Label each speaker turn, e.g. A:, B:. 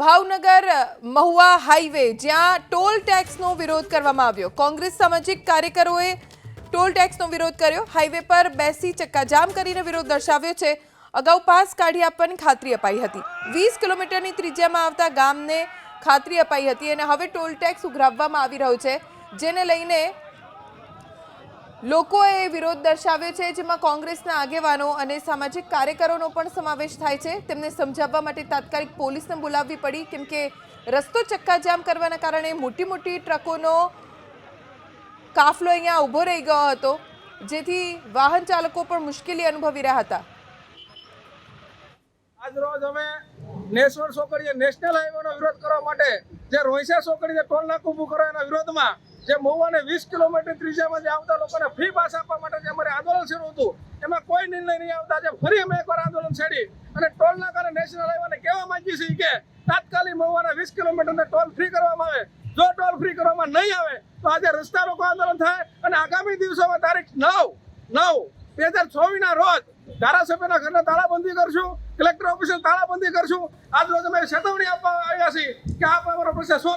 A: Bhavnagar Mahuva highway જ્યાં toll ટેક્સનો વિરોધ કરવામાં આવ્યો. કોંગ્રેસ સામાજિક કાર્યકરોએ ટોલ ટેક્સનો વિરોધ કર્યો. હાઈવે પર બેસી ચક્કાજામ કરીને વિરોધ દર્શાવ્યો છે. અગાઉ પાસ કાઢી આપવાની ખાતરી અપાઈ હતી. વીસ કિલોમીટરની ત્રિજ્યામાં આવતા ગામને ખાતરી અપાઈ હતી અને હવે ટોલ ટેક્સ ઉઘરાવવામાં આવી રહ્યો છે, જેને લઈને લોકોએ વિરોધ દર્શાવ્યો છે, જેમાં કોંગ્રેસના આગેવાનો અને સામાજિક કાર્યકરોનો પણ સમાવેશ થાય છે. તેમને સમજાવવા માટે તાત્કાલિક પોલીસને બોલાવવી પડી, કેમ કે રસ્તો ચક્કાજામ કરવાના કારણે મોટી મોટી ટ્રકોનો કાફલો અહીંયા ઊભો રહી ગયો હતો, જેથી વાહન ચાલકો પણ મુશ્કેલી અનુભવી રહ્યા હતા.
B: આજ રોજ અમે નેશનલ સોકડીએ નેશનલ હાઈવેનો વિરોધ કરવા માટે જે રોહિસા સોકડીએ ટોલ નાકું ઊભું કરો એના વિરોધમાં જે મહુવાને વીસ કિલોમીટર ત્રિજ્યામાં જે આવતા લોકોને ફ્રી પાસ આપવા માટે જે અમારે આંદોલન શરૂ હતું, એમાં કોઈ નિર્ણય નહીં આવતા. જે ફરી અમે એકવાર આંદોલન છેડી અને ટોલ નાકાને નેશનલ હાઈવેને કહેવા માંગીએ છીએ કે તાત્કાલિક મહુવાના વીસ કિલોમીટરને ટોલ ફ્રી કરવામાં આવે. જો ટોલ ફ્રી કરવામાં નહીં આવે, તો આજે રસ્તા રોકો આંદોલન થાય અને આગામી દિવસોમાં તારીખ નવ નવ, બે હજાર ચોવીસ ના રોજ ધારાસભ્યના ઘરને તાળાબંધી કરશું કલેક્ટર ઓફિસે તાળાબંધી કરશું. આજ રોજ અમે ચેતવણી આપવા આવ્યા છીએ કે આપ અમારો પ્રશ્ન